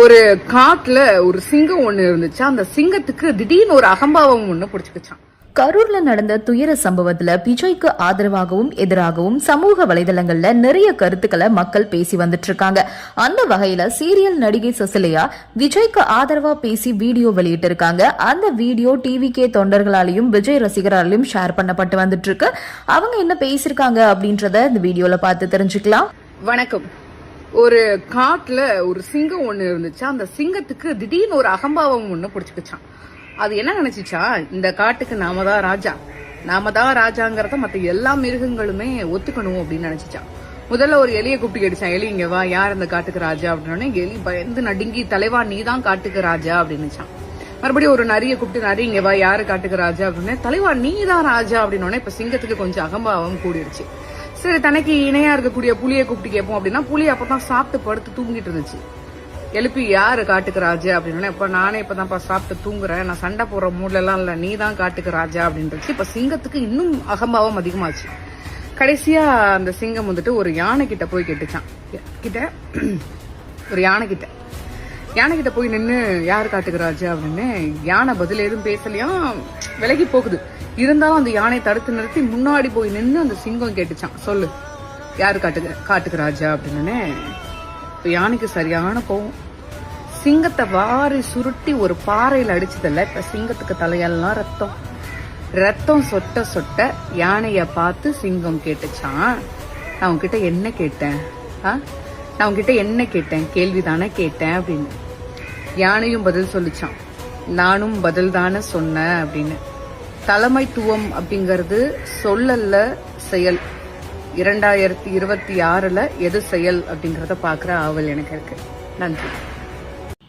ஒரு காட்டுல ஒரு சிங்கம் ஒண்ணு இருந்துச்சு. அந்த சிங்கத்துக்கு திடீர்னு ஒரு அகம்பாவம் ஒண்ணு பிடிச்சுக்கிச்சான் கரூர்ல நடந்த துயர சம்பவத்துல விஜய்க்கு ஆதரவாகவும் எதிராகவும் சமூக வலைதளங்கள்ல நிறைய கருத்துக்களை மக்கள் பேசி வந்துட்டு இருக்காங்க அந்த வகையில சீரியல் நடிகை சுசிலையா விஜய்க்கு ஆதரவா பேசி வீடியோ வெளியிட்டு இருக்காங்க அந்த வீடியோ டிவி கே தொண்டர்களாலையும் விஜய் ரசிகராலையும் ஷேர் பண்ணப்பட்டு வந்துட்டு இருக்கு அவங்க என்ன பேசியிருக்காங்க அப்படின்றத இந்த வீடியோல பார்த்து தெரிஞ்சுக்கலாம். வணக்கம். ஒரு காட்டில் ஒரு சிங்கம் ஒன்று இருந்துச்சு. அந்த சிங்கத்துக்கு திடீர்னு ஒரு அகம்பாவம் ஒன்று பிடிச்சிக்கிச்சான் அது என்ன நினச்சிச்சா? இந்த காட்டுக்கு நாம தான் ராஜா. நாம தான் ராஜாங்கிறத மற்ற எல்லா மிருகங்களுமே ஒத்துக்கணும் அப்படின்னு நினச்சிச்சான் முதல்ல ஒரு எலியை கூப்பிட்டு கேட்டுச்சான் எலி இங்க வா. யார் இந்த காட்டுக்கு ராஜா? அப்படின்னு எலி பயந்து நடுங்கி தலைவா நீ தான் காட்டுக்கு ராஜா. அப்படின்னுச்சான் மறுபடியும் ஒரு நரிய கூப்பிட்டு நரி இங்க வா. யாரு காட்டுக்கு ராஜா? அப்படின்னே தலைவா நீ தான் ராஜா. அப்படின்னோடனே இப்ப சிங்கத்துக்கு கொஞ்சம் அகம்பாவம் கூடிடுச்சு. சரி தனக்கு இணையா இருக்கக்கூடிய புளியை கூப்பிட்டு கேட்போம் அப்படின்னா புளி அப்பதான் சாப்பிட்டு படுத்து தூங்கிட்டு இருந்துச்சு. எழுப்பி யாரு காட்டுக்கு ராஜா? அப்படின்னு இப்ப நானே இப்பதான்ப்பா சாப்பிட்டு தூங்குறேன். நான் சண்டை போடுற மூட்ல எல்லாம் இல்ல. நீ தான் காட்டுக்கு ராஜா? அப்படின்றது இப்ப சிங்கத்துக்கு இன்னும் அகம்பாவம் அதிகமாச்சு. கடைசியா அந்த சிங்கம் வந்துட்டு ஒரு யானை கிட்ட போய் கேட்டுச்சான் கிட்ட ஒரு யானை கிட்ட யானை கிட்ட போய் நின்று யார் காட்டுக்கு ராஜா அப்படின்னு யானை பதில் எதுவும் பேசலையாம் விலகி போகுது. இருந்தாலும் அந்த யானை தடுத்து நிறுத்தி முன்னாடி போய் நின்று அந்த சிங்கம் கேட்டுச்சான் சொல்லு யார் காட்டுக்கு காட்டுக்கு ராஜா அப்படின்னு. இப்போ யானைக்கு சரியான கோவம். சிங்கத்தை வாரி சுருட்டி ஒரு பாறையில் அடிச்சதில்ல இப்போ சிங்கத்துக்கு தலையெல்லாம் ரத்தம். ரத்தம் சொட்ட சொட்ட யானையை பார்த்து சிங்கம் கேட்டுச்சான் நான் உன்கிட்ட என்ன கேட்டேன்? ஆ? நான் உன்கிட்ட என்ன கேட்டேன்? கேள்விதானே கேட்டேன் அப்படின்னு. யானையும் பதில் சொல்லிச்சான். நானும் பதில் தானே சொன்னேன் அப்படின்னு. தலைமைத்துவம் அப்படிங்கிறது சொல்லல்ல செயல். இரண்டாயிரத்தி இருபத்தி ஆறுல எது செயல் அப்படிங்கறத பாக்குற ஆவல் எனக்கு இருக்கு. நன்றி.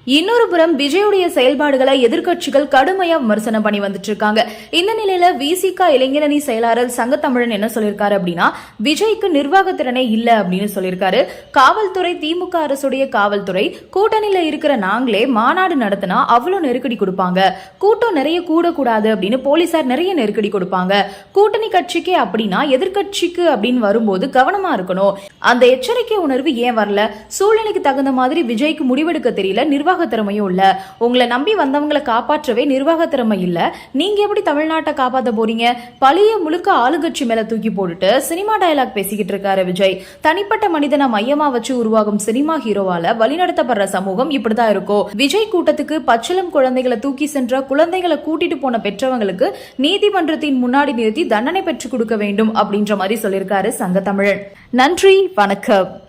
இன்னொரு புறம் விஜயுடைய செயல்பாடுகளை எதிர்க்கட்சிகள் கடுமையா விமர்சனம் பண்ணி வந்துட்டு இருக்காங்க. இந்த நிலையில விசிக இளைஞரணி செயலாளர் சங்கத்தமிழன் என்ன சொல்லியிருக்காரு அப்படின்னா விஜய்க்கு நிர்வாக திறனே இல்ல அப்படின்னு சொல்லியிருக்காரு காவல்துறை திமுக அரசுடைய காவல்துறை கூட்டணியில இருக்கிற நாங்களே மாநாடு நடத்தினா அவ்வளவு நெருக்கடி கொடுப்பாங்க. கூட்டம் நிறைய கூடக்கூடாது அப்படின்னு போலீசார் நிறைய நெருக்கடி கொடுப்பாங்க. கூட்டணி கட்சிக்கே அப்படின்னா எதிர்க்கட்சிக்கு அப்படின்னு வரும்போது கவனமா இருக்கணும். அந்த எச்சரிக்கை உணர்வு ஏன் வரல? சூழ்நிலைக்கு தகுந்த மாதிரி விஜய்க்கு முடிவெடுக்க தெரியல நிர்வாக திறமையும் இல்ல. உங்களை நம்பி வந்தவங்களை காப்பாற்றவே நிர்வாக திறமை இல்ல. நீங்க எப்படி தமிழ்நாட்டை காப்பாத்த போறீங்க? பழைய முழுக்க ஆளுங்கட்சி மேல தூக்கி போட்டுட்டு சினிமா டயலாக் பேசிக்கிட்டு இருக்காரு விஜய். தனிப்பட்ட மனிதனை மையமா வச்சு உருவாகும் சினிமா ஹீரோவால வழிநடத்தப்படுற சமூகம் இப்படிதான் இருக்கும். விஜய் கூட்டத்துக்கு பச்சிளம் குழந்தைகளை தூக்கி சென்ற குழந்தைகளை கூட்டிட்டு போன பெற்றவங்களுக்கு நீதிமன்றத்தின் முன்னாடி நிறுத்தி தண்டனை பெற்றுக் கொடுக்க வேண்டும் அப்படின்ற மாதிரி சொல்லியிருக்காரு சங்கத்தமிழன். நன்றி வணக்கம்.